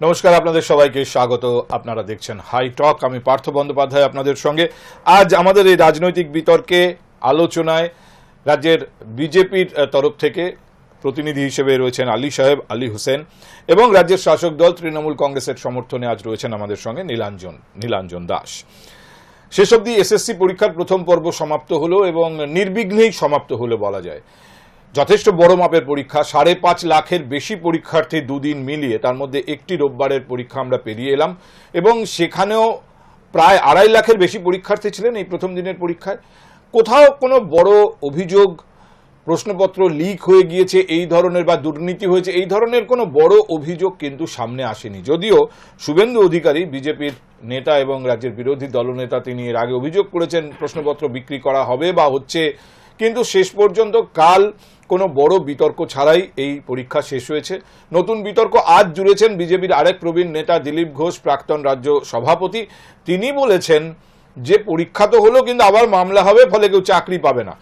নমস্কার, আপনাদের সবাইকে স্বাগত। আপনারা দেখছেন হাই টক আমি পার্থ বন্দ্যোপাধ্যায় আপনাদের সঙ্গে। আজ আমাদের এই রাজনৈতিক বিতর্কে, আলোচনায় রাজ্যের বিজেপির তরফ থেকে প্রতিনিধি হিসেবে রয়েছেন আলী সাহেব, আলী হোসেন এবং রাজ্যের শাসক দল, তৃণমূল কংগ্রেসের সমর্থনে আজ রয়েছেন আমাদের সঙ্গে নীলাঞ্জন নীলাঞ্জন দাস। শেষ অবধি এসএসসি পরীক্ষার প্রথম পর্ব সমাপ্ত হলো এবং নির্বিঘ্নেই সমাপ্ত হলো বলা যায়। যথেষ্ট বড় মাপের পরীক্ষা। সাড়ে পাঁচ লাখের বেশি পরীক্ষার্থী দুদিন মিলিয়ে তার মধ্যে একটি রোববারের পরীক্ষা আমরা পেরিয়ে এলাম। এবং সেখানেও প্রায় আড়াই লাখের বেশি পরীক্ষার্থী ছিলেন এই প্রথম দিনের পরীক্ষায়। কোথাও কোনো বড় অভিযোগ, প্রশ্নপত্র লিক হয়ে গিয়েছে, এই ধরনের বা দুর্নীতি হয়েছে, এই ধরনের কোনো বড় অভিযোগ কিন্তু সামনে আসেনি। যদিও শুভেন্দু অধিকারী, বিজেপির নেতা এবং রাজ্যের বিরোধী দলনেতা, তিনি এর আগে অভিযোগ করেছেন, প্রশ্নপত্র বিক্রি করা হবে বা হচ্ছে। কিন্তু শেষ পর্যন্ত কাল কোনো বড় বিতর্ক ছাড়াই এই পরীক্ষা শেষ হয়েছে। নতুন বিতর্ক আজ জুড়েছেন বিজেপির আরেক প্রবীণ নেতা দিলীপ ঘোষ, প্রাক্তন রাজ্য সভাপতি। তিনি বলেছেন যে পরীক্ষা তো হলো, কিন্তু আবার মামলা হবে, ফলে কেউ চাকরি পাবে না।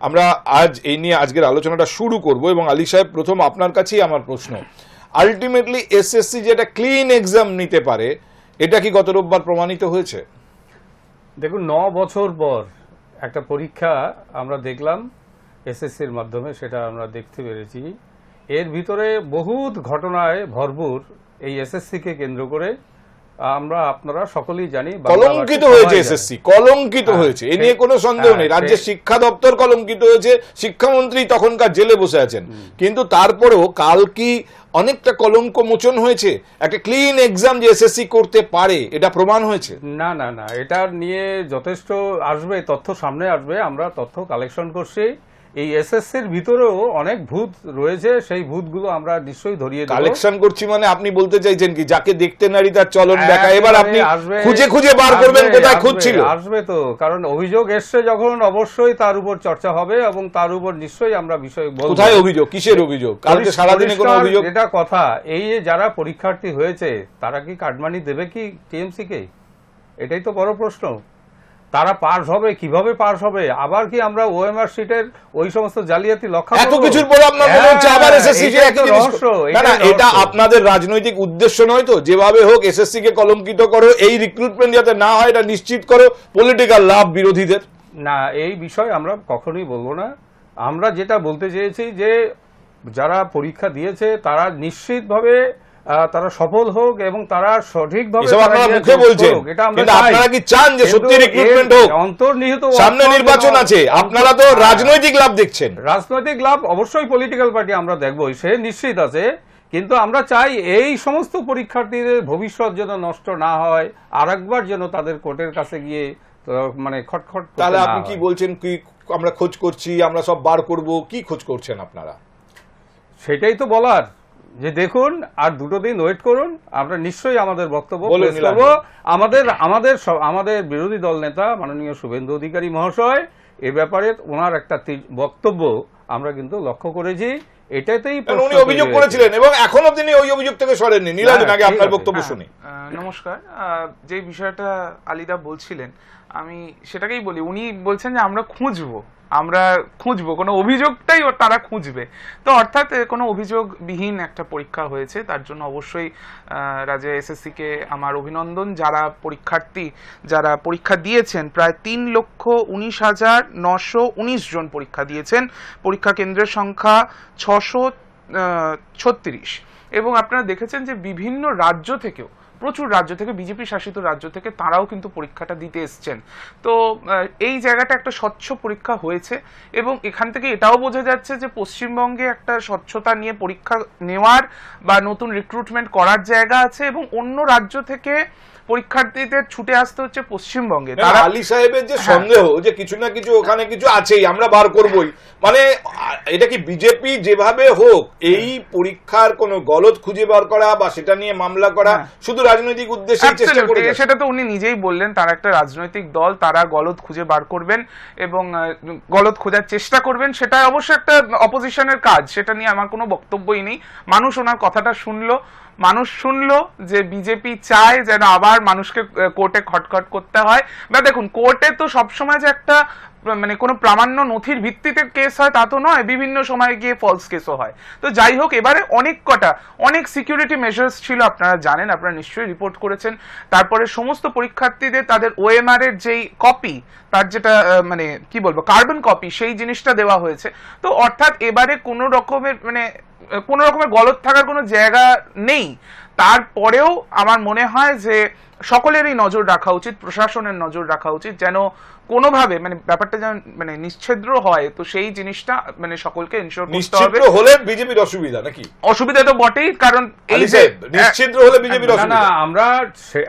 আমরা আজ এই নিয়ে আজকের আলোচনাটা শুরু করব এবং আলী সাহেব, প্রথম আপনার কাছেই আমার প্রশ্ন। আলটিমেটলি এসএসসি যেটা ক্লিন এক্সাম নিতে পারে, এটা কি গত রোববার প্রমাণিত হয়েছে? দেখুন, ন বছর পর একটা পরীক্ষা আমরা দেখলাম এসএসসির মাধ্যমে সেটা আমরা দেখতে পেরেছি। এর ভিতরে বহুত ঘটনায় ভরপুর এই এসএসসিকে কেন্দ্র করে আমরা আপনারা সকলেই জানি কলঙ্কিত হয়েছে এসএসসি কলঙ্কিত হ্যাঁ, হয়েছে। এ নিয়ে কোনো সন্দেহ হ্যাঁ, নেই। রাজ্যের শিক্ষা দপ্তর কলঙ্কিত হয়েছে শিক্ষামন্ত্রী তখনকার জেলে বসে আছেন। কিন্তু তারপরেও কাল কি অনেকটা কলঙ্ক মোচন হয়েছে? একটা ক্লিন এক্সাম যে এসএসসি করতে পারে এটা প্রমাণ হয়েছে? না না না এটা নিয়ে যথেষ্ট আসবে তথ্য সামনে আসবে আমরা তথ্য কালেকশন করছি। এই এসএসসির ভিতরেও অনেক ভূত রয়েছে সেই ভূতগুলো আমরা নিশ্চয়ই ধরিয়ে কালেকশন করছি মানে আপনি বলতে চাইছেন কি যাকে দেখতে নারী তার চলন দেখা এবার আপনি খুঁজে খুঁজে বার করবেন কোথায় খুঁজছিল? আসবে তো কারণ অভিযোগ এসছে যখন অবশ্যই তার উপর চর্চা হবে এবং তার উপর নিশ্চয়ই আমরা বিষয় বলব। কোথায় অভিযোগ? কিসের অভিযোগ? কালকে সারাদিনে কোনো অভিযোগ এটা কথা এই যে যারা পরীক্ষার্থী হয়েছে তারা কি কাটমানি দেবে কি টিএমসি কে? এটাই তো বড় প্রশ্ন। তারা পাস হবে কীভাবে পাস হবে? আবার কি আমরা ওএমআর সিটের ওই সমস্ত জালিয়াতি লক্ষ্য এত? কিছুর পরে আপনার মনে হচ্ছে আবার হ্যাঁ, এসএসসি এটাই একই জিনিস না না এটা আপনাদের রাজনৈতিক উদ্দেশ্য নয় তো। যেভাবে হোক এসএসসি কে কলঙ্কিত করো এই রিক্রুটমেন্ট যাতে না হয় এটা নিশ্চিত করো পলিটিক্যাল লাভ বিরোধীদের। না এই বিষয় আমরা কখনোই বলব না। আমরা যেটা বলতে চেয়েছি যে যারা পরীক্ষা দিয়েছে তারা নিশ্চিতভাবে তারা সফল হোক এবং তারা সঠিকভাবে আপনারা মুখে বলছেন। কিন্তু কি চান যে সত্যি রিক্রুটমেন্ট হোক? অন্তর্নিহিত সামনে নির্বাচন আছে। আপনারা তো হ্যাঁ। রাজনৈতিক লাভ দেখছেন। রাজনৈতিক লাভ অবশ্যই পলিটিক্যাল পার্টি আমরা দেখবই সে নিশ্চিত আছে। কিন্তু আমরা চাই এই সমস্ত পরীক্ষার্থীদের ভবিষ্যৎ যেন নষ্ট না হয় আর একবার যেন তাদের কোর্টের কাছে গিয়ে মানে খটখট তাহলে আপনি কি বলছেন কি আমরা খোঁজ করছি আমরা সব বার করব? কি খোঁজ করছেন আপনারা? সেটাই তো বলার। যে দেখুন আর দুটো দিন ওয়েট করুন আমরা নিশ্চয়ই আমাদের বক্তব্য বলুন, পেশ করব। আমাদের আমাদের সব- আমাদের বিরোধী দল নেতা মাননীয় শুভেন্দু অধিকারী মহাশয় এ ব্যাপারে ওনার একটা তি- বক্তব্য আমরা কিন্তু লক্ষ্য করেছি। এটাতেই উনি অভিযোগ করেছিলেন এবং এখনও তিনি ওই অভিযোগ থেকে সরেননি। হ্যাঁ, আগে আপনার বক্তব্য হ্যাঁ, শুনি। নমস্কার। যে বিষয়টা আলিদা বলছিলেন আমি সেটাকেই বলি। উনি বলছেন যে আমরা খুঁজবো। আমরা খুঁজবো, কোনো অভিযোগটাই তারা খুঁজবে। তো অর্থাৎ কোনো অভিযোগবিহীন একটা পরীক্ষা হয়েছে, তার জন্য অবশ্যই রাজ্য এসএসসি কে আমার অভিনন্দন। যারা পরীক্ষার্থী, যারা পরীক্ষা দিয়েছেন, প্রায় তিন লক্ষ উনিশ হাজার নশো উনিশ জন পরীক্ষা দিয়েছেন। পরীক্ষা কেন্দ্রের সংখ্যা ছশো ছত্রিশ। এবং আপনারা দেখেছেন যে বিভিন্ন রাজ্য থেকেও প্রচুর রাজ্য থেকে, বিজেপি শাসিত রাজ্য থেকে তারাও কিন্তু পরীক্ষাটা দিতে এসছেন। তো এই জায়গাটা একটা স্বচ্ছ পরীক্ষা হয়েছে এবং এখান থেকে এটাও বোঝা যাচ্ছে যে পশ্চিমবঙ্গে একটা স্বচ্ছতা নিয়ে পরীক্ষা নেওয়ার বা নতুন রিক্রুটমেন্ট করার জায়গা আছে এবং অন্য রাজ্য থেকে পরীক্ষার্থীদের ছুটে আসতে হচ্ছে পশ্চিমবঙ্গে। তারা আলী সাহেবের যে হ্যাঁ। সন্দেহ যে কিছু না কিছু ওখানে কিছু আছেই আমরা বার করবই। মানে এটা কি বিজেপি যেভাবে হোক এই পরীক্ষার কোন গলদ খুঁজে বার করা বা সেটা নিয়ে মামলা করা হ্যাঁ। শুধু রাজনৈতিক উদ্দেশ্যে চেষ্টা করে সেটা তো উনি নিজেই বললেন তারা একটা রাজনৈতিক দল তারা গলত খুঁজে বার করবেন এবং গলদ খোঁজার চেষ্টা করবেন সেটা অবশ্য একটা অপোজিশনের কাজ সেটা নিয়ে আমার কোনো বক্তব্যই নেই। মানুষ ওনার কথাটা শুনলো মানুষ শুনলো যে বিজেপি চায় যেন আবার মানুষকে কোর্টে খটখট করতে হয়। বা দেখুন, কোর্টে তো সবসময় যে একটা মানে কোনো প্রামাণ্য নথির ভিত্তিতে কেস হয় তা তো নয়, বিভিন্ন সময় গিয়ে ফলস কেসও হয়। তো যাই হোক, এবারে অনেক কটা, অনেক সিকিউরিটি মেজার্স ছিল, আপনারা জানেন, আপনারা নিশ্চয়ই রিপোর্ট করেছেন। তারপরে সমস্ত পরীক্ষার্থীদের তাদের ওএমআর এর যেই কপি তার যেটা মানে কি বলব কার্বন কপি সেই জিনিসটা দেওয়া হয়েছে। তো অর্থাৎ এবারে কোনো রকমের মানে কোনো রকমের গলত থাকার কোনো জায়গা নেই। তারপরেও আমার মনে হয় যে সকলেরই নজর রাখা উচিত প্রশাসনের নজর রাখা উচিত যেন কোনোভাবে মানে ব্যাপারটা যেন মানে নিশ্ছিদ্র হয় তো সেই জিনিসটা মানে সকলকে এনশিওর করতে হবে। হলে বিজেপির অসুবিধা নাকি? অসুবিধা তো বটেই কারণ এই যে নিশ্চিদ্র হলে বিজেপির না না আমরা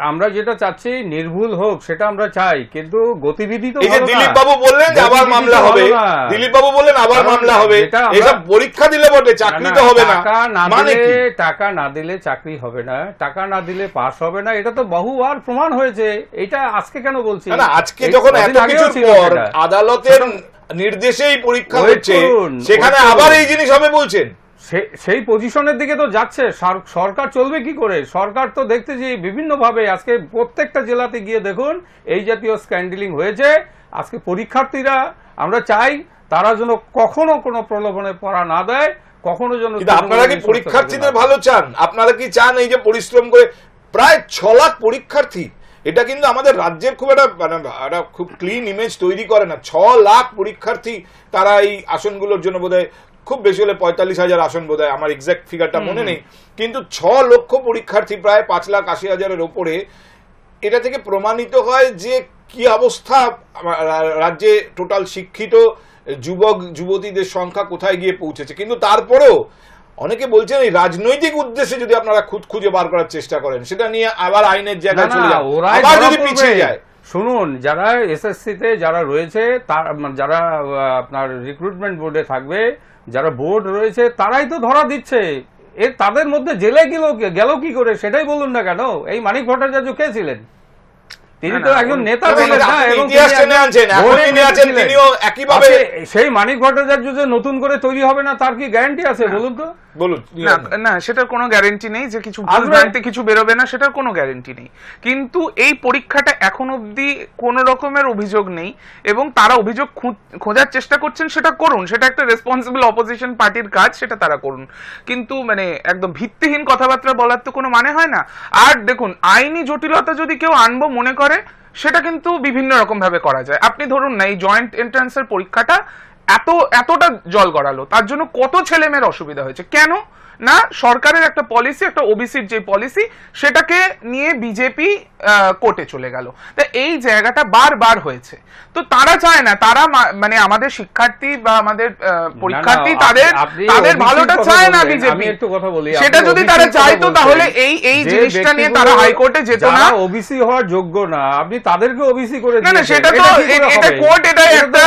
আমরা যেটা চাচ্ছি নির্ভুল হোক সেটা আমরা চাই কিন্তু গতিবিধি তো এই যে ভালো না। দিলীপ বাবু বললেন যে আবার মামলা হবে। দিলীপ বাবু বললেন আবার মামলা হবে। এসব পরীক্ষা দিলে বটে চাকরি তো হবে না। টাকা না মানে দিলে কি? টাকা না দিলে চাকরি হবে না। টাকা না দিলে পাস হবে না এটা তো বহুবার প্রমাণ হয়েছে এটা আজকে কেন বলছি? না, আজকে যখন এত কিছুর পর আদালতের নির্দেশেই পরীক্ষা হচ্ছে সেখানে আবার এই জিনিস হবে বলছেন। সেই পজিশনের দিকে তো যাচ্ছে সরকার চলবে কি করে? সরকার তো দেখতেছি বিভিন্ন ভাবে আজকে প্রত্যেকটা জেলাতে গিয়ে দেখুন এই জাতীয় স্ক্যান্ডেলিং হয়েছে আজকে পরীক্ষার্থীরা আমরা চাই তারা যেন কখনো কোনো প্রলোভনে পড়া না দেয় কখনো যেন আপনারা কি পরীক্ষার্থীদের ভালো চান? আপনারা কি চান এই যে পরিশ্রম করে প্রায় ছ লাখ পরীক্ষার্থী। এটা কিন্তু আমাদের রাজ্যের খুব একটা মানে একটা খুব ক্লিন ইমেজ তৈরি করে না। ছ লাখ পরীক্ষার্থী তারা এই আসনগুলোর জন্য বোধহয় খুব বেশি হলে পঁয়তাল্লিশ হাজার আসন বোধহয় আমার এক্সাক্ট ফিগারটা মনে নেই। কিন্তু ছ লক্ষ পরীক্ষার্থী প্রায় পাঁচ লাখ আশি হাজারের ওপরে এটা থেকে প্রমাণিত হয় যে কি অবস্থা রাজ্যে টোটাল শিক্ষিত যুবক যুবতীদের সংখ্যা কোথায় গিয়ে পৌঁছেছে। কিন্তু তারপরেও অনেকে বলছেন এই রাজনৈতিক উদ্দেশ্যে যদি আপনারা খুদ খুঁজে বার করার চেষ্টা করেন সেটা নিয়ে আবার আইনের জায়গায় চলে না, যান। আবার যদি পিছিয়ে যায়। শুনুন যারা এসএসসি তে যারা রয়েছে তার মানে যারা আপনার রিক্রুটমেন্ট বোর্ডে থাকবে যারা বোর্ড রয়েছে তারাই তো ধরা দিচ্ছে। এর তাদের মধ্যে জেলে গেল গেল কি করে সেটাই বলুন না কেন? এই মানিক ভট্টাচার্য কে ছিলেন? তিনি তো একজন নেতা ছিলেন না, এবং একইভাবে- আজকে সেই মানিক ভট্টাচার্য যে নতুন করে তৈরি হবে না তার কি গ্যারান্টি আছে বলুন তো? বলুন। না সেটার কোনো গ্যারেন্টি নেই যে কিছু ভুল আসবে। ভ্রান্তি কিছু বেরোবে না সেটার কোনো গ্যারেন্টি নেই। কিন্তু এই পরীক্ষাটা এখন অবধি কোনো রকমের অভিযোগ নেই এবং তারা অভিযোগ খোঁজার চেষ্টা করছেন সেটা করুন। সেটা একটা রেসপন্সিবল অপোজিশন পার্টির কাজ সেটা তারা করুন। কিন্তু মানে একদম ভিত্তিহীন কথাবার্তা বলার তো কোনো মানে হয় না। আর দেখুন আইনি জটিলতা যদি কেউ আনব মনে করে সেটা কিন্তু বিভিন্ন রকম ভাবে করা যায়। আপনি ধরুন না এই জয়েন্ট এন্ট্রান্সের পরীক্ষাটা এত এতটা জল গড়ালো তার জন্য কত ছেলে মেয়ের অসুবিধা হয়েছে। কেন? না সরকারের একটা পলিসি একটা ওবিসির যে পলিসি সেটাকে নিয়ে বিজেপি কোর্টে চলে গেল। তা এই জায়গাটা বারবার হয়েছে। তো তারা চায় না তারা মানে আমাদের শিক্ষার্থী বা আমাদের পরীক্ষার্থী তাদের তাদের ভালোটা চায় না বিজেপি একটু কথা বলি সেটা যদি তারা চাইতো তাহলে এই এই জিনিসটা নিয়ে তারা হাইকোর্টে যেত না। ওবিসি হওয়ার যোগ্য না আপনি তাদেরকে ওবিসি করে না না সেটা তো এটা কোর্ট এটা এটা একটা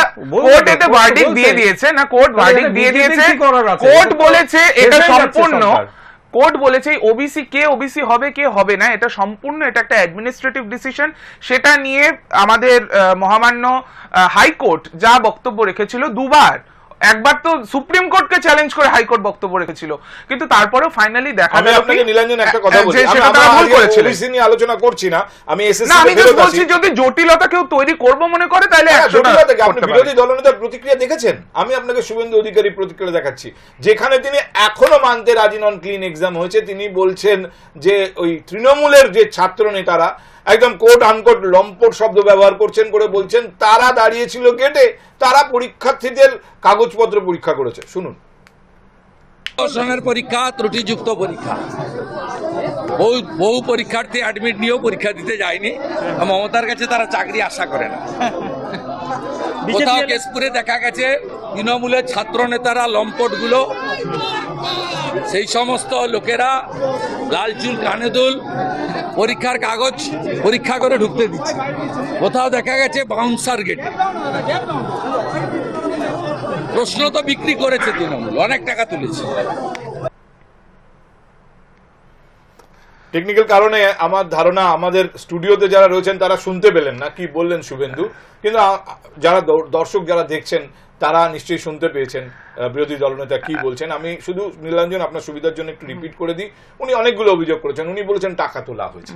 কোর্ট এতে court ভার্ডিক্ট দিয়ে দিয়েছে না কোর্ট তাহলে ভার্ডিক্ট দিয়ে দিয়েছে? কোর্ট এটা বলেছে এটা যাচ্ছে সম্পূর্ণ কোর্ট বলেছে ওবিসি কে ওবিসি হবে কে হবে না এটা সম্পূর্ণ এটা একটা অ্যাডমিনিস্ট্রেটিভ ডিসিশন সেটা নিয়ে আমাদের মহামান্য হাইকোর্ট যা বক্তব্য রেখেছিল দুবার একবার তো সুপ্রিম কোর্টকে চ্যালেঞ্জ করে হাইকোর্ট বক্তব্য রেখেছিল। কিন্তু তারপরেও ফাইনালি দেখা গেল আপনাকে নীলাঞ্জন একটা কথা বলি। আমি সেটা তারা ভুল করেছিলেন। ওবিসি নিয়ে আলোচনা করছি না আমি না এসএসসি আমি just বলছি যদি জটিলতা কেউ তৈরি করব মনে করে তাহলে হ্যাঁ, জটিলতা কি? আপনি বিরোধী দলনেতার প্রতিক্রিয়া দেখেছেন? আমি আপনাকে শুভেন্দু অধিকারী প্রতিক্রিয়া দেখাচ্ছি। যেখানে তিনি এখনও মানতে রাজি নন ক্লিন এক্সাম হয়েছে। তিনি বলছেন যে ওই তৃণমূলের যে ছাত্র নেতারা একদম কোট আনকোট লম্পট শব্দ ব্যবহার করছেন করে বলছেন, তারা দাঁড়িয়েছিল গেটে তারা পরীক্ষার্থীদের কাগজপত্র পরীক্ষা করেছে। শুনুন। দর্শনের পরীক্ষা, ত্রুটিযুক্ত পরীক্ষা। বহু বহু পরীক্ষার্থী অ্যাডমিট নিয়েও পরীক্ষা দিতে যায়নি। মমতার কাছে তারা চাকরি আশা করে না। কোথাও কেশপুরে দেখা গেছে তৃণমূলের ছাত্র নেতারা লম্পটগুলো। সেই সমস্ত লোকেরা লাল চুল কানে দুল পরীক্ষার কাগজ পরীক্ষা করে ঢুকতে দিচ্ছে। কোথাও দেখা গেছে বাউন্সার গেটে প্রশ্ন তো বিক্রি করেছে তৃণমূল অনেক টাকা তুলেছে। টেকনিক্যাল কারণে আমার ধারণা আমাদের স্টুডিওতে যারা রয়েছেন তারা শুনতে পেলেন না। কি বললেন শুভেন্দু? কিন্তু যারা দর্শক যারা দেখছেন, তারা নিশ্চয়ই শুনতে পেয়েছেন বিরোধী দলনেতা কি বলছেন। আমি শুধু নীলাঞ্জন আপনার সুবিধার জন্য একটু রিপিট করে দিই। উনি অনেকগুলো অভিযোগ করেছেন। উনি বলেছেন টাকা তোলা হয়েছে।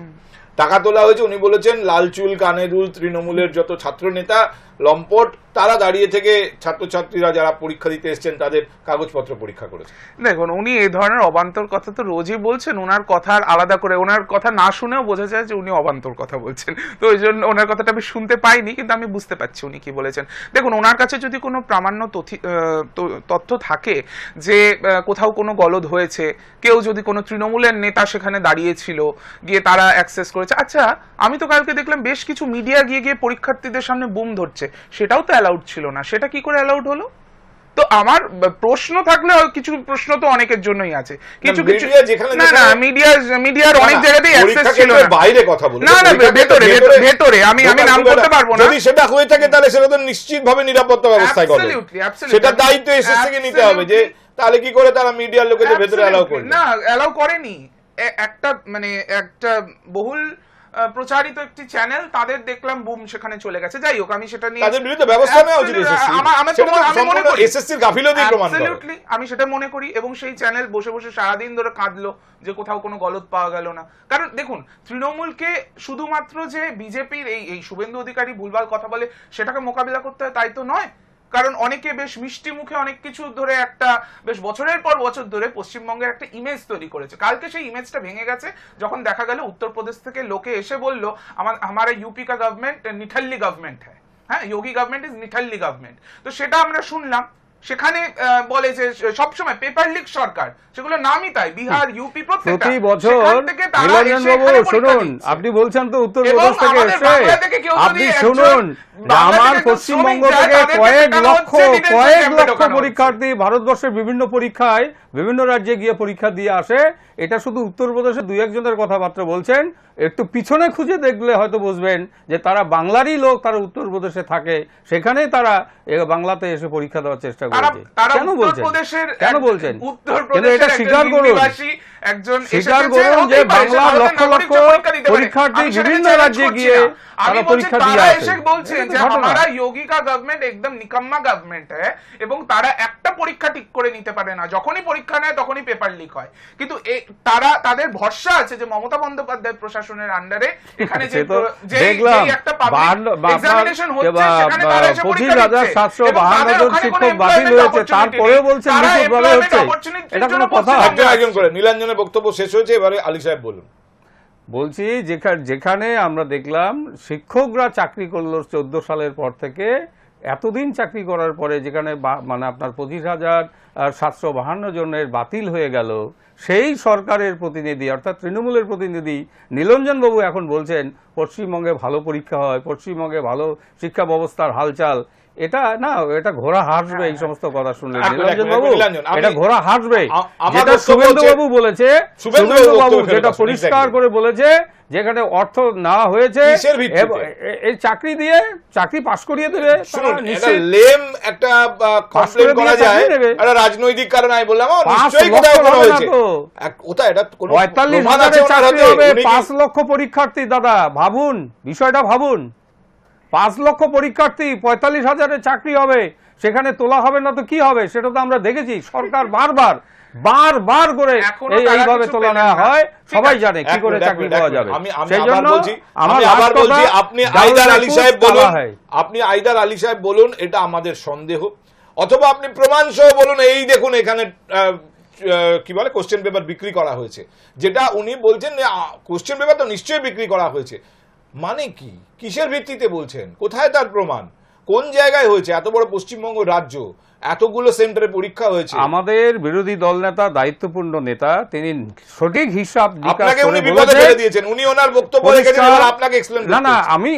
টাকা তোলা হয়েছে। উনি বলেছেন, লাল চুল কানে তৃণমূলের যত ছাত্র নেতা লম্পট, তারা দাঁড়িয়ে থেকে ছাত্রছাত্রীরা যারা পরীক্ষা দিতে এসেছেন, তাদের কাগজপত্র পরীক্ষা করেছে দেখুন, উনি এই ধরনের অবান্তর কথা তো রোজই বলছেন। ওনার কথা আলাদা করে ওনার কথা না শুনেও বোঝা যায় যে উনি অবান্তর কথা বলছেন। তো ওই জন্য ওনার কথাটা আমি শুনতে পাইনি, কিন্তু আমি বুঝতে পারছি উনি কি বলেছেন। দেখুন, ওনার কাছে যদি কোনো প্রামাণ্য তথ্য থাকে যে কোথাও কোনো গলদ হয়েছে, কেউ যদি কোনো তৃণমূলের নেতা সেখানে দাঁড়িয়েছিল, গিয়ে তারা অ্যাক্সেস করেছে। আচ্ছা আমি তো কালকে দেখলাম বেশ কিছু মিডিয়া গিয়ে গিয়ে পরীক্ষার্থীদের সামনে বুম ধরছে। সেটাও তো অ্যালাউড ছিল না। সেটা কি করে অ্যালাউড হলো? তো আমার প্রশ্ন থাকলে কিছু প্রশ্ন তো অনেকের জন্যই আছে। কিছু কিছু না না মিডিয়া মিডিয়ার অনেক জায়গাতেই অ্যাক্সেস ছিল বাইরে কথা বলুন না, না, ভেতরে, ভেতরে, আমি- আমি নাম করতে পারব না। যদি সেটা হয়ে থাকে তাহলে সেটা তো নিশ্চিতভাবে নিরাপত্তা ব্যবস্থায়. সেটা দায়িত্ব এসএস থেকে নিতে হবে যে তাহলে কি করে তারা মিডিয়ার লোকেদের ভেতরে অ্যালাউ. করবে? না অ্যালাউ করেনি। একটা মানে একটা বহুল প্রচারিত একটি চ্যানেল তাদের দেখলাম বুম সেখানে চলে গেছে। যাই হোক আমি সেটা নিয়ে তাদের বিরুদ্ধে ব্যবস্থা নেওয়া উচিত আমি মনে করি। এসএসসির গাফিলতি প্রমাণ Absolutely, আমি সেটা মনে করি এবং সেই চ্যানেল বসে বসে সারাদিন ধরে কাঁদলো যে কোথাও কোনো গলদ পাওয়া গেল না। কারণ দেখুন তৃণমূলকে শুধুমাত্র যে বিজেপির এই এই শুভেন্দু অধিকারী ভুলভাল কথা বলে সেটাকে মোকাবিলা করতে হয় তাই তো নয়। কারণ অনেকে বেশ মিষ্টি মুখে অনেক কিছু ধরে একটা বেশ বছরের পর বছর ধরে পশ্চিমবঙ্গের একটা ইমেজ তৈরি করেছে। কালকে সেই ইমেজটা ভেঙে গেছে, যখন দেখা গেল উত্তরপ্রদেশ থেকে লোকে এসে বলল, আমার আমার ইউপি কা গভর্নমেন্ট নিঠাল্লি গভর্নমেন্ট হ্যাঁ হ্যাঁ যোগী গভর্নমেন্ট ইজ নিঠাল্লি গভর্নমেন্ট তো সেটা আমরা শুনলাম। সেখানে বলে যে সবসময় পেপার লিক সরকার সেগুলো নামই তাই বিহার ইউপি প্রত্যেকটা। প্রতি বছর শুনুন আপনি বলছেন তো উত্তরপ্রদেশ থেকে এসে। আপনি শুনুন আমার পশ্চিমবঙ্গ থেকে কয়েক লক্ষ কয়েক লক্ষ পরীক্ষার্থী ভারতবর্ষের বিভিন্ন পরীক্ষায় বিভিন্ন রাজ্যে গিয়ে পরীক্ষা দিয়ে আসে। এটা শুধু উত্তরপ্রদেশের দুই একজনের কথাবার্তা বলছেন। একটু পিছনে খুঁজে দেখলে হয়তো বুঝবেন যে তারা বাংলারই লোক তারা উত্তরপ্রদেশে থাকে। সেখানেই তারা বাংলাতে এসে পরীক্ষা দেওয়ার চেষ্টা তারা কেন বলছেন? কেন বলছেন? কিন্তু এটা একজন স্বীকার করুন। স্বীকার করুন যে হতেই পারে, সে বাংলার ভারতের লক্ষ লক্ষ পরীক্ষা দিতে পরীক্ষার্থী বিভিন্ন রাজ্যে গিয়ে। আমি তারা বলছি পরীক্ষা দিয়ে তারা আসে এসে বলছেন এটা যে ঘটনা। हमारा योगी का गवर्नमेंट एकदम निकम्मा गवर्नमेंट है এবং তারা একটা পরীক্ষা ঠিক করে নিতে পারে না যখনই পরীক্ষা নেয় তখনই পেপার লিক হয় কিন্তু এ- তারা তাদের ভরসা আছে যে মমতা বন্দ্যোপাধ্যায় প্রশাসনের আন্ডারে এখানে যে সে তো যে দেখলাম যেই একটা পাবলিক বাহান্ন- বা- এক্সামিনেশন বা- হচ্ছে বা- সেখানে তারা এসে পঁচিশ পরীক্ষা হাজার দিচ্ছে। সাতশো এবং বাহান্ন তাদের জন ওখানে শিক্ষক কোনো বাতিল employment হয়েছে opportunity তারপরেও নেই। বলছেন তারা নিখুঁতভাবে employment হচ্ছে opportunity র এটা কোনো জন্য কথা পশ্চিমবঙ্গে একজন একজন করে নীলাঞ্জনের বক্তব্য শেষ হয়েছে এবারে আলী সাহেব বলুন বলছি, যেখানে যেখানে আমরা দেখলাম শিক্ষকরা চাকরি করল চোদ্দ সালের পর থেকে, এতদিন চাকরি করার পরে যেখানে মানে আপনার পঁচিশ হাজার সাতশো বাহান্ন জনের বাতিল হয়ে গেল, সেই সরকারের প্রতিনিধি, অর্থাৎ তৃণমূলের প্রতিনিধি নীলঞ্জন বাবু এখন বলছেন, পশ্চিমবঙ্গে ভালো পরীক্ষা হয়, পশ্চিমবঙ্গে ভালো শিক্ষা ব্যবস্থার হালচাল এটা না এটা ঘোড়া হাসবে এই সমস্ত কথা শুনলে। বাবু এটা ঘোড়া হাসবে। যেটা শুভেন্দু বাবু বলেছে শুভেন্দু বাবু যেটা পরিষ্কার করে বলেছে যেখানে অর্থ না হয়েছে এই চাকরি দিয়ে চাকরি পাশ করিয়ে দেবে লেম একটা কমপ্লেন করা যায় একটা রাজনৈতিক কারণে আমি বললাম নিশ্চয়ই কোথাও কোনো হয়েছে। কোথায়? এটা কোনো পঁয়তাল্লিশ প্রমাণ আছে হাজারের চাকরি হবে উনি কি- পাঁচ লক্ষ পরীক্ষার্থী দাদা ভাবুন বিষয়টা ভাবুন। পাঁচ লক্ষ পরীক্ষার্থী পঁয়তাল্লিশ হাজারে চাকরি হবে। সেখানে তোলা হবে না তো কি হবে? সেটা তো আমরা দেখেছি। সরকার বারবার করে এইভাবে তোলা নেওয়া হয়। সবাই জানে কি করে চাকরি পাওয়া যাবে। সেই জন্য আমি আবার বলছি আপনি আইদার আলী সাহেব বলুন আপনি আইদার আলী সাহেব বলুন এটা আমাদের সন্দেহ। অথবা আপনি প্রমাণ সহ বলুন এই দেখুন এখানে কি বলে কোশ্চেন পেপার বিক্রি করা হয়েছে। যেটা উনি বলছেন কোশ্চেন পেপার তো নিশ্চয়ই বিক্রি করা হয়েছে। মানে কি? কিসের ভিত্তিতে বলছেন? কোথায় তার প্রমাণ? কোন জায়গায় হয়েছে? এত বড় পশ্চিমবঙ্গ রাজ্য এতগুলো সেন্টারে পরীক্ষা হয়েছে। আমাদের বিরোধী দল নেতা দায়িত্বপূর্ণ নেতা তিনি সঠিক হিসাব আপনাকে উনি বিপদে ফেলে দিয়েছেন। উনি ওনার বক্তব্য রেখেছেন আপনাকে এক্সপ্লেন না না আমি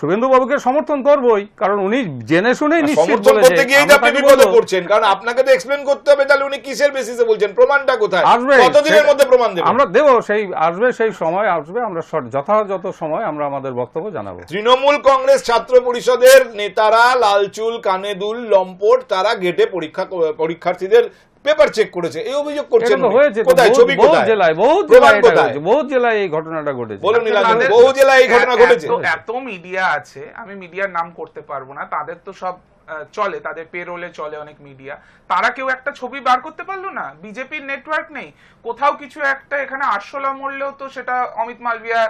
শুভেন্দু বাবুকে সমর্থন করবই কারণ উনি জেনে শুনে সমর্থন করতে গিয়েই তো আমরা আপনি বিপদে বলব, কারণ আপনাকে তো এক্সপ্লেন করতে হবে তাহলে উনি কিসের বেসিসে বলছেন? প্রমাণটা কোথায়? আসবে। কতদিনের মধ্যে প্রমাণ দেবেন? আমরা দেবো সেই আসবে সেই সময় আসবে আমরা যথাযথ সময় আমরা আমাদের বক্তব্য জানাব। তৃণমূল কংগ্রেস ছাত্র পরিষদের নেতারা লালচুল কানেদুল লম্পট তারা গেটে পরীক্ষা পরীক্ষার্থীদের পেপার চেক করেছে এই অভিযোগ করছেন হয়েছে কোথায় ছবি কোথায়? জেলায় বহুত জেলায় কোথায়? বহুত জেলায় এই ঘটনাটা ঘটেছে। বলুন বহু জেলায় এই ঘটনা ঘটেছে। এত মিডিয়া আছে আমি মিডিয়ার নাম করতে পারব না তাদের তো সব চলে তাদের পেরোলে চলে অনেক মিডিয়া। তারা কেউ একটা ছবি বার করতে পারল না বিজেপির নেটওয়ার্ক নেই। কোথাও কিছু একটা এখানে আরশোলা মরলেও তো সেটা অমিত মালবিয়া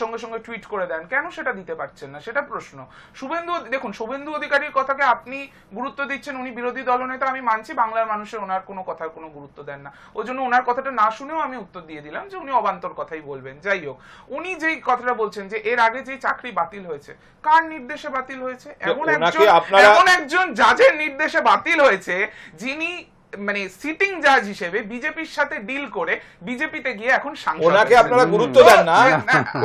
সঙ্গে সঙ্গে টুইট করে দেন। কেন সেটা দিতে পারছেন না? সেটা প্রশ্ন। শুভেন্দু দেখুন শুভেন্দু অধিকারীর কথাকে আপনি গুরুত্ব দিচ্ছেন উনি বিরোধী দলনেতা আমি মানছি বাংলার মানুষের ওনার কোনো কথার কোনো গুরুত্ব দেন না। ওই জন্য ওনার কথাটা না শুনেও আমি উত্তর দিয়ে দিলাম যে উনি অবান্তর কথাই বলবেন। যাই হোক উনি যেই কথাটা বলছেন যে এর আগে যে চাকরি বাতিল হয়েছে কার নির্দেশে বাতিল হয়েছে? এমন একজন এমন একজন জাজের নির্দেশে বাতিল হয়েছে যিনি মানে সিটিং জাজ হিসেবে বিজেপির সাথে ডিল করে বিজেপিতে গিয়ে এখন ওনাকে আপনারা গুরুত্ব দেন না।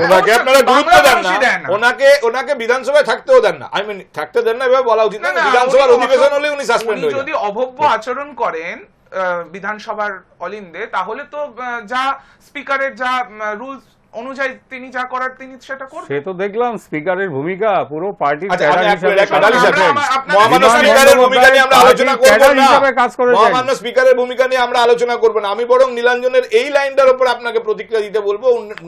ওনাকে আপনারা গুরুত্ব দেন না। ওনাকে ওনাকে বিধানসভায় থাকতেও দেন না। আই মিন থাকতে দেন না এভাবে বলা উচিত না। বিধানসভার অধিবেশন হলে উনি সাসপেন্ড হয়ে যদি অভব্য আচরণ করেন বিধানসভার অলিন্দে তাহলে তো যা স্পিকারের যা রুলস অনুযায়ী তিনি যা করার তিনি সেটা করবেন। সে তো দেখলাম স্পিকারের ভূমিকা পুরো পার্টির আচ্ছা, মহামান্য স্পিকারের ভূমিকা নিয়ে আমরা আলোচনা করব না। মহামান্য স্পিকারের ভূমিকা নিয়ে আমরা আলোচনা করব না। আমি বরং নীলাঞ্জনের এই লাইনটার উপর আপনাকে প্রতিক্রিয়া দিতে বলব।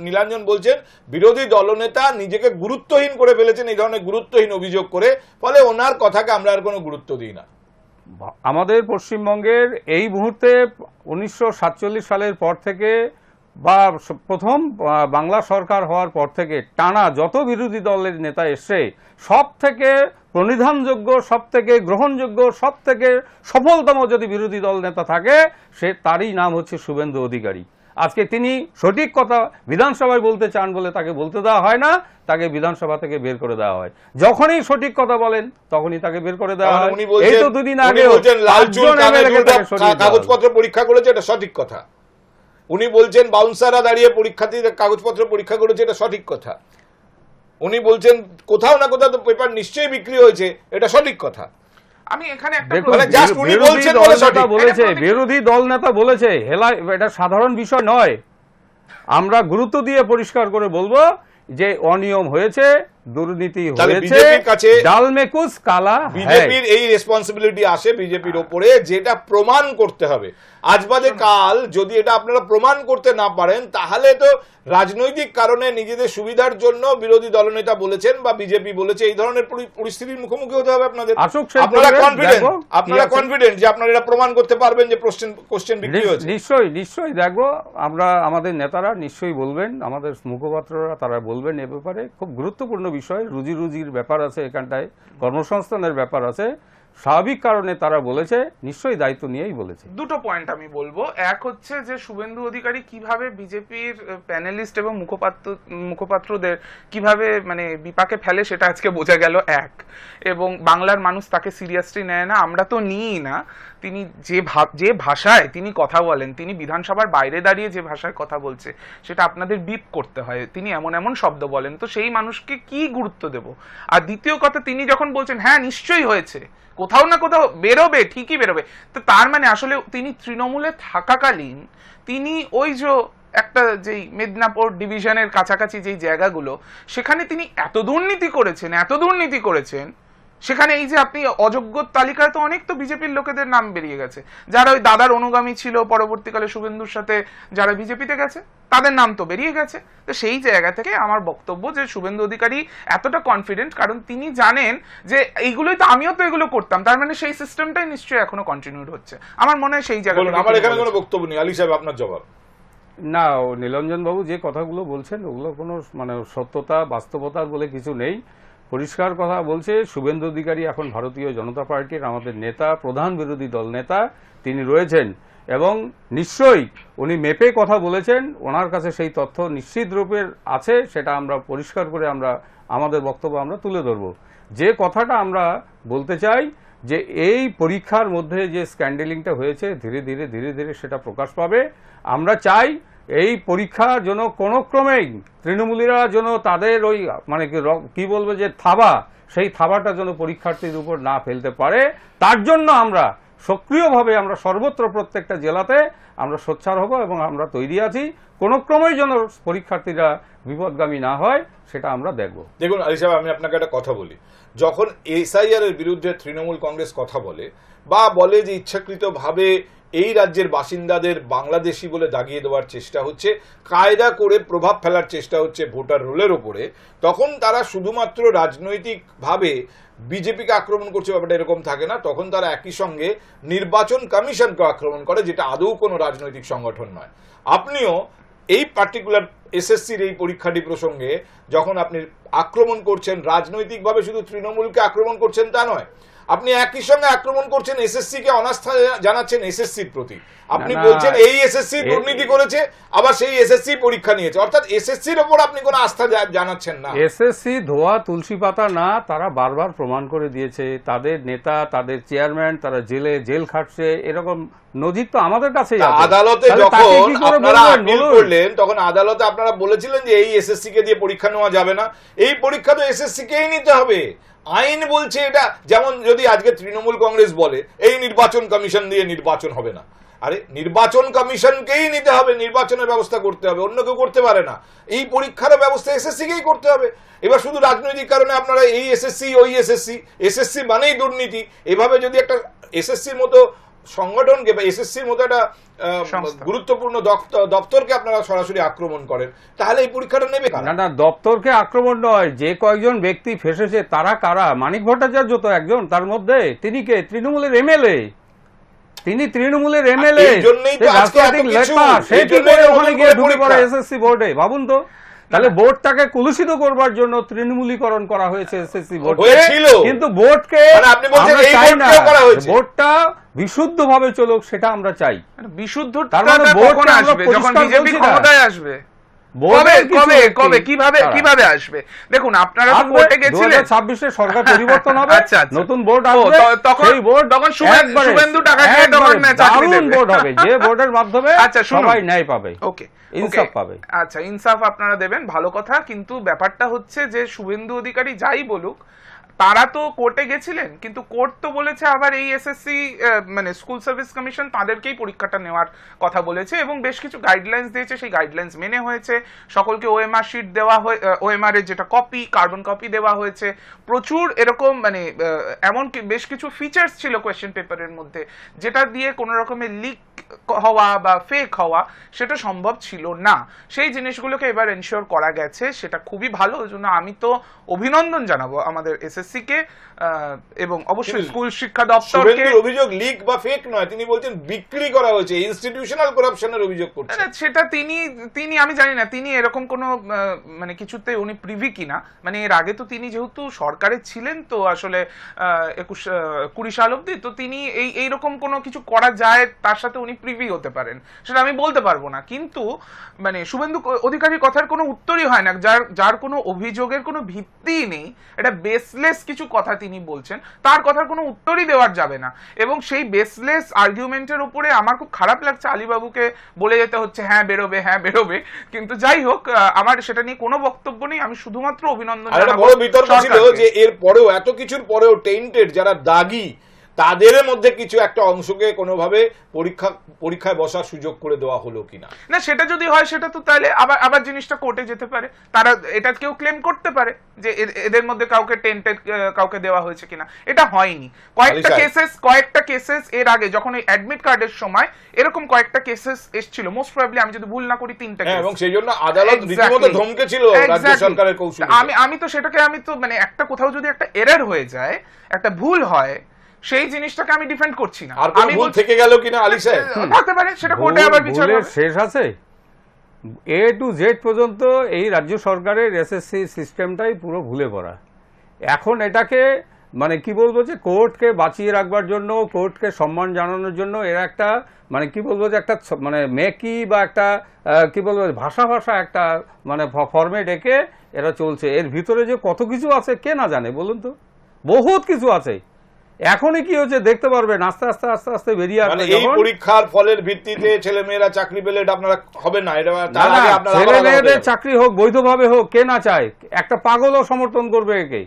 নীলাঞ্জন বলছেন বিরোধী দলনেতা নিজেকে গুরুত্বহীন করে ফেলেছেন এই ধরনের গুরুত্বহীন অভিযোগ করে। ফলে ওনার কথাকে আমরা আর কোনো গুরুত্ব দিই না। আমাদের পশ্চিমবঙ্গের এই মুহূর্তে উনিশশো সাতচল্লিশ সালের পর থেকে বা প্রথম বাংলা সরকার হওয়ার পর থেকে টানা যত বিরোধী দলের নেতা এসছে সব থেকে প্রণিধানযোগ্য সব থেকে গ্রহণযোগ্য সব থেকে সফলতম যদি বিরোধী দল নেতা থাকে সে তারই নাম হচ্ছে শুভেন্দু অধিকারী। আজকে তিনি সঠিক কথা বিধানসভায় বলতে চান বলে তাকে বলতে দেওয়া হয় না তাকে বিধানসভা থেকে বের করে দেওয়া হয়। যখনই সঠিক কথা বলেন তখনই তাকে বের করে দেওয়া হয়। এই তো দুদিন আগে কাগজপত্র পরীক্ষা করেছে এটা সঠিক কথা। উনি বলছেন বাউন্সাররা দাঁড়িয়ে পরীক্ষার্থীদের কাগজপত্র পরীক্ষা করেছে এটা সঠিক কথা। উনি বলছেন কোথাও না কোথাও তো পেপার নিশ্চয়ই বিক্রি হয়েছে এটা সঠিক কথা। আমি এখানে একটা দেখুন মানে উনি বলছেন বলে সঠিক। বলেছে বিরোধী দল নেতা বলেছে হেলা এটা সাধারণ বিষয় নয়। আমরা গুরুত্ব দিয়ে পরিষ্কার করে বলব যে অনিয়ম হয়েছে দুর্নীতি হয়েছে। কাছে- ডালমেকুস কালা বিজেপির এই রেসপন্সিবিলিটি আসে বিজেপির ওপরে যেটা প্রমাণ করতে হবে। আজ বাদে কাল যদি এটা আপনারা প্রমাণ করতে না পারেন তাহলে তো রাজনৈতিক কারণে নিজেদের সুবিধার জন্য বিরোধী দলনেতা বলেছেন বা বিজেপি বলেছে এই ধরনের পরিস্থিতির মুখোমুখি হতে হবে আপনাদের। আপনারা কনফিডেন্ট আপনারা কনফিডেন্ট যে আপনারা এটা প্রমাণ করতে পারবেন যে কোশ্চেন কোশ্চেন বিক্রি হয়েছে? নিশ্চয়ই নিশ্চয়ই দেখব আমরা আমাদের নেতারা নিশ্চয়ই বলবেন আমাদের মুখপাত্ররা তারা বলবেন এ ব্যাপারে। খুব গুরুত্বপূর্ণ বিষয় রুজি রুজির ব্যাপার আছে এখানটায় কর্মসংস্থানের ব্যাপার আছে। স্বাভাবিক কারণে তারা বলেছে, নিশ্চয়ই দায়িত্ব নিয়েই বলেছে। দুটো পয়েন্ট আমি বলব। এক হচ্ছে যে শুভেন্দু অধিকারী কীভাবে বিজেপির প্যানেলিস্ট এবং মুখপাত্র, মুখপাত্রদের কীভাবে মানে বিপাকে ফেলে সেটা আজকে বোঝা গেল এক। এবং বাংলার মানুষ তাকে সিরিয়াসলি নেয় না, আমরা তো নিই না। তিনি যে ভাব, যে ভাষায় তিনি কথা বলেন, তিনি বিধানসভার বাইরে দাঁড়িয়ে যে ভাষায় কথা বলছে, সেটা আপনাদের বিপ করতে হয়। তিনি এমন এমন শব্দ বলেন। তো সেই মানুষকে কি গুরুত্ব দেব? আর দ্বিতীয় কথা, তিনি যখন বলছেন হ্যাঁ নিশ্চয়ই হয়েছে। কোথাও না কোথাও বেরোবে, ঠিকই বেরোবে। তো তার মানে আসলে তিনি তৃণমূলে থাকাকালীন তিনি ওই যে একটা যেই মেদিনীপুর ডিভিশনের কাছাকাছি যেই জায়গাগুলো, সেখানে তিনি এত দুর্নীতি করেছেন, এত দুর্নীতি করেছেন সেখানে এই যে আপনি অযোগ্য তালিকায় তো অনেক তো বিজেপির লোকেদের নাম বেরিয়ে গেছে। যারা ওই দাদার অনুগামী ছিল পরবর্তীকালে শুভেন্দুর সাথে যারা বিজেপিতে গেছে তাদের নাম তো বেরিয়ে গেছে। তো সেই জায়গা থেকে আমার বক্তব্য যে শুভেন্দু অধিকারী এতটা কনফিডেন্ট কারণ তিনি জানেন যে এইগুলোই তো আমিও তো এগুলো করতাম। তার মানে সেই সিস্টেমটাই নিশ্চয়ই এখনও কন্টিনিউড হচ্ছে। আমার মনে হয় সেই জায়গা আমার এখানে কোনো বক্তব্য নেই। আলী সাহেব আপনার জবাব। না নীলঞ্জন বাবু যে কথাগুলো বলছেন ওগুলো কোনো মানে সত্যতা বাস্তবতা বলে কিছু নেই। পরিষ্কার কথা বলছে, শুভেন্দু অধিকারী এখন ভারতীয় জনতা পার্টির আমাদের নেতা, প্রধান বিরোধী দল নেতা, তিনি রয়েছেন। এবং নিশ্চয়ই উনি মেপে কথা বলেছেন, ওনার কাছে সেই তথ্য নিশ্চিত রূপের আছে, সেটা আমরা পরিষ্কার করে আমরা, আমাদের বক্তব্য আমরা তুলে ধরব। যে কথাটা আমরা বলতে চাই, যে এই পরীক্ষার মধ্যে যে স্ক্যান্ডেলিংটা হয়েছে, ধীরে ধীরে ধীরে ধীরে সেটা প্রকাশ পাবে। আমরা চাই এই পরীক্ষা যেন কোনো ক্রমেই তৃণমূলীরা যেন তাদের ওই মানে কি বলব যে থাবা, সেই থাবাটা যেন পরীক্ষার্থীর উপর না ফেলতে পারে। তার জন্য আমরা সক্রিয়ভাবে আমরা সর্বত্র প্রত্যেকটা জেলাতে আমরা সোচ্চার হব এবং আমরা তৈরি আছি। কোনো ক্রমেই যেন পরীক্ষার্থীরা বিপদগামী না হয়, সেটা আমরা দেখব। দেখুন, আলী সাহেব, আমি আপনাকে একটা কথা বলি। যখন এসআইআর এর বিরুদ্ধে তৃণমূল কংগ্রেস কথা বলে বা বলে যে ইচ্ছাকৃতভাবে এই রাজ্যের বাসিন্দাদের বাংলাদেশি বলে দাগিয়ে দেওয়ার চেষ্টা হচ্ছে, কায়দা করে প্রভাব ফেলার চেষ্টা হচ্ছে ভোটার রোলের ওপরে। তখন তারা শুধুমাত্র রাজনৈতিকভাবে বিজেপিকে আক্রমণ করছে ব্যাপারটা এরকম থাকে না, তখন তারা একই সঙ্গে নির্বাচন কমিশনকে আক্রমণ করে, যেটা আদৌ কোনো রাজনৈতিক সংগঠন নয়। আপনিও এই পার্টিকুলার এসএসসির এই পরীক্ষাটি প্রসঙ্গে যখন আপনি আক্রমণ করছেন, রাজনৈতিকভাবে শুধু তৃণমূলকে আক্রমণ করছেন তা নয় আপনি একই সঙ্গে আক্রমণ করছেন এসএসসি কে অনাস্থা জানাচ্ছেন এসএসসির প্রতি। আপনি বলছেন এই এসএসসি দুর্নীতি করেছে আবার সেই এসএসসি পরীক্ষা নিয়েছে। অর্থাৎ এসএসসির ওপর আপনি কোনো আস্থা জানাচ্ছেন না। এসএসসি ধোয়া তুলসী পাতা না তারা বারবার প্রমাণ করে দিয়েছে। তাদের নেতা তাদের চেয়ারম্যান তারা জেলে জেল খাটছে এরকম নজির তো আমাদের কাছেই তা আদালতে যখন আপনারা আপিল করলেন তখন আদালতে আপনারা বলেছিলেন যে এই এসএসসি কে দিয়ে পরীক্ষা নেওয়া যাবে না। এই পরীক্ষা তো এসএসসি কেই নিতে হবে? আইন বলছে এটা, যেমন যদি আজকে তৃণমূল কংগ্রেস বলে, এই নির্বাচন কমিশন দিয়ে নির্বাচন হবে না। আরে, নির্বাচন কমিশনকেই নিতে হবে, নির্বাচনের ব্যবস্থা করতে হবে, অন্য কেউ করতে পারে না। এই পরীক্ষার ব্যবস্থা এসএসসিকেই করতে হবে। এবার শুধু রাজনৈতিক কারণে আপনারা এই এসএসসি, ওই এসএসসি এসএসসি মানেই দুর্নীতি। এভাবে যদি একটা এসএসসির মতো সংগঠনকে বা এসএসসির মতো একটা গুরুত্বপূর্ণ দপ্তরকে আপনারা সরাসরি আক্রমণ করেন। তাহলে এই পরীক্ষাটা নেবে না না দপ্তরকে আক্রমণ নয় যে কয়েকজন ব্যক্তি ফেসেছে তারা কারা? মানিক ভট্টাচার্য তো একজন তার মধ্যে তিনি কে? তৃণমূলের এমএলএ। তিনি তৃণমূলের এমএলএ। জন্যই তো আজকে এত কিছু। সে কি করে ওখানে গিয়ে ঢুকে পড়ে। এসএসসি বোর্ডে? ভাবুন তো। তাহলে বোর্ডটাকে কলুষিত করবার জন্য তৃণমূলীকরণ করা হয়েছে এসএসসি বোর্ড হয়েছিল। কিন্তু বোর্ডকে মানে আপনি বলছেন এই চাই করা হয়েছে। বোর্ডটা বিশুদ্ধ ভাবে চলুক সেটা আমরা চাই। বিশুদ্ধ তার মানে ভোটটা কখন আসবে যখন বিজেপি ক্ষমতায় আসবে। কবে কবে কবে কীভাবে কীভাবে আসবে? দেখুন আপনারা তো আসবে, গেছিলেন। 2026 সরকার পরিবর্তন হবে আচ্ছা, আচ্ছা। নতুন বোর্ড আসবে তখন- সেই বোর্ড তখন শুভেন্দু টাকা খেয়ে তখন চাকরি দেবে। বোর্ড হবে। যে বোর্ডের মাধ্যমে আচ্ছা, সবাই ন্যায় পাবে। ওকে। ইনসাফ পাবে। আচ্ছা ইনসাফ আপনারা দেবেন ভালো কথা কিন্তু ব্যাপারটা হচ্ছে যে শুভেন্দু অধিকারী যাই বলুক তারা তো কোর্টে গেছিলেন, কিন্তু কোর্ট তো বলেছে আবার এই এসএসসি মানে স্কুল সার্ভিস কমিশন তাদেরকেই পরীক্ষাটা নেওয়ার কথা বলেছে এবং বেশ কিছু গাইডলাইন্স দিয়েছে, সেই গাইডলাইন্স মেনে হয়েছে। সকলকে ওএমআর শিট দেওয়া হয়ে ওএমআর এর যেটা কপি কার্বন কপি দেওয়া হয়েছে। প্রচুর এরকম মানে এমন বেশ কিছু ফিচার্স ছিল কোয়েশ্চেন পেপারের মধ্যে, যেটা দিয়ে কোনো রকমের লিক হওয়া বা ফেক হওয়া সেটা সম্ভব ছিল না। সেই জিনিসগুলোকে এবার এনশিওর করা গেছে, সেটা খুবই ভালো। ওই জন্য আমি তো অভিনন্দন জানাব আমাদের এসএসসি এবং অবশ্যই স্কুল শিক্ষা দপ্তরকে অভিযোগ লিক বা ফেক নয় তিনি বলছেন বিক্রি করা হয়েছে ইনস্টিটিউশনাল করাপশনের অভিযোগ করছেন না, সেটা তিনি তিনি আমি জানি না তিনি এরকম কোনো মানে কিছুতে উনি প্রিভি কিনা মানে এর আগে তো তিনি যেহেতু সরকারে ছিলেন তো আসলে একুশ কুড়ি সাল অব্দি তো তিনি এই এইরকম কোনো কিছু করা যায় তার সাথে উনি প্রিভি হতে পারেন সেটা আমি বলতে পারব না। কিন্তু মানে শুভেন্দু অধিকারী কথার কোনো উত্তরই হয় না যার যার কোনো অভিযোগের কোনো ভিত্তিই নেই এটা বেসলেস কিছু কথা তিনি বলছেন তার কথার কোনো উত্তরই দেওয়ার যাবে না। এবং সেই বেসলেস আর্গুমেন্টের উপরে আমার খুব খারাপ লাগছে আলিবাবুকে বলে যেতে হচ্ছে হ্যাঁ বেরোবে হ্যাঁ বেরোবে। কিন্তু যাই হোক আমার সেটা নিয়ে কোনো বক্তব্য নেই আমি শুধুমাত্র অভিনন্দন বড় বিতর্ক ছিল যে এর পরেও এত কিছুর পরেও টেন্টেড যারা দাগি তাদের মধ্যে কিছু একটা অংশকে কোনোভাবে পরীক্ষা পরীক্ষায় বসার সুযোগ করে দেওয়া হলো কিনা। না সেটা যদি হয় সেটা তো তাহলে আবার আবার জিনিসটা কোর্টে যেতে পারে। তারা এটা কেউ ক্লেম করতে পারে যে এদের মধ্যে কাউকে টেন্টেড কাউকে দেওয়া হয়েছে কিনা। এটা হয়নি। কয়েকটা কেসেস কয়েকটা কেসেস এর আগে যখন এই অ্যাডমিট কার্ডের সময় এরকম কয়েকটা কেসেস এসেছিল। মোস্ট প্রবাবলি আমি যদি ভুল না করি তিনটা হ্যাঁ case। এবং সেই জন্য আদালত রীতিমতো ধমকে ছিল রাজ্য সরকারের কৌশল। আমি আমি তো সেটাকে আমি তো মানে একটা কোথাও যদি একটা এরর হয়ে যায় একটা ভুল হয় সেই জিনিসটাকে আমি ডিফেন্ড করছি না। আর আমি ভুল থেকে গেল কিনা আলী সাহেব থাকতে পারে সেটা কোর্টে আবার বিচার হবে। শেষ আছে। এ টু জেড পর্যন্ত এই রাজ্য সরকারের এসএসসি সিস্টেমটাই পুরো ভুলে পড়া। এখন এটাকে মানে কি বলব যে কোর্টকে বাঁচিয়ে রাখবার জন্য কোর্টকে সম্মান জানানোর জন্য এরা একটা মানে কি বলব যে একটা মানে মেকি বা একটা কি বলব ভাষা ভাষা একটা মানে ফর্মে ডেকে এরা চলছে। এর ভিতরে যে কত কিছু আছে কে না জানে বলুন তো? বহুত কিছু আছে। এখনই কি হচ্ছে দেখতে পারবেন আস্তে আস্তে আস্তে আস্তে বেরিয়ে মানে আসবে এই পরীক্ষার ফলের ভিত্তিতে ছেলে মেয়েরা চাকরি পেলে এটা আপনারা হবে না এটা না তার আগে আপনারা ছেলে মেয়েদের চাকরি হোক বৈধভাবে হোক কে না চায় একটা পাগলও সমর্থন করবে একে।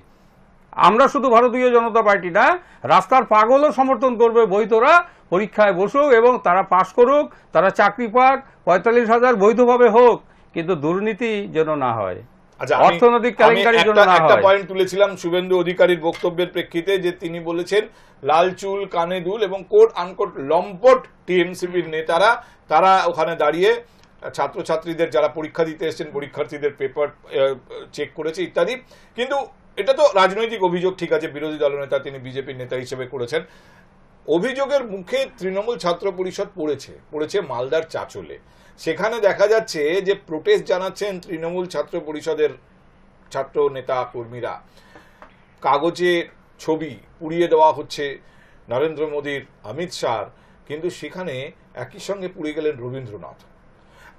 আমরা শুধু ভারতীয় জনতা পার্টি না রাস্তার পাগলও সমর্থন করবে বৈধরা পরীক্ষায় বসুক এবং তারা পাশ করুক তারা চাকরি পাক পঁয়তাল্লিশ হাজার বৈধভাবে হোক কিন্তু দুর্নীতি যেন না হয়। অর্থনৈতিক আমি কেলেঙ্কারির জন্য একটা- না একটা। পয়েন্ট তুলেছিলাম শুভেন্দু অধিকারীর বক্তব্যের প্রেক্ষিতে যে তিনি বলেছেন লাল চুল কানে দুল এবং কোট আনকোট লম্পট টিএমসিপির নেতারা তারা ওখানে দাঁড়িয়ে ছাত্রছাত্রীদের যারা পরীক্ষা দিতে এসেছেন পরীক্ষার্থীদের পেপার চেক করেছে ইত্যাদি। কিন্তু এটা তো রাজনৈতিক অভিযোগ ঠিক আছে বিরোধী দলনেতা তিনি বিজেপির নেতা হিসেবে করেছেন। অভিযোগের মুখে তৃণমূল ছাত্র পরিষদ পড়েছে পড়েছে মালদার চাচলে। সেখানে দেখা যাচ্ছে যে প্রোটেস্ট জানাচ্ছেন তৃণমূল ছাত্র পরিষদের ছাত্র নেতা কর্মীরা। কাগজে ছবি পুড়িয়ে দেওয়া হচ্ছে নরেন্দ্র মোদীর, অমিত শাহ কিন্তু সেখানে একই সঙ্গে পুড়ে গেলেন রবীন্দ্রনাথ।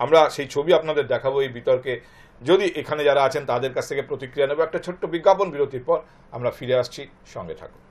আমরা সেই ছবি আপনাদের দেখাবো এই বিতর্কে। যদি এখানে যারা আছেন, তাদের কাছ থেকে প্রতিক্রিয়া নেব। একটা ছোট্ট বিজ্ঞাপন বিরতির পর আমরা ফিরে আসছি। সঙ্গে থাকুন।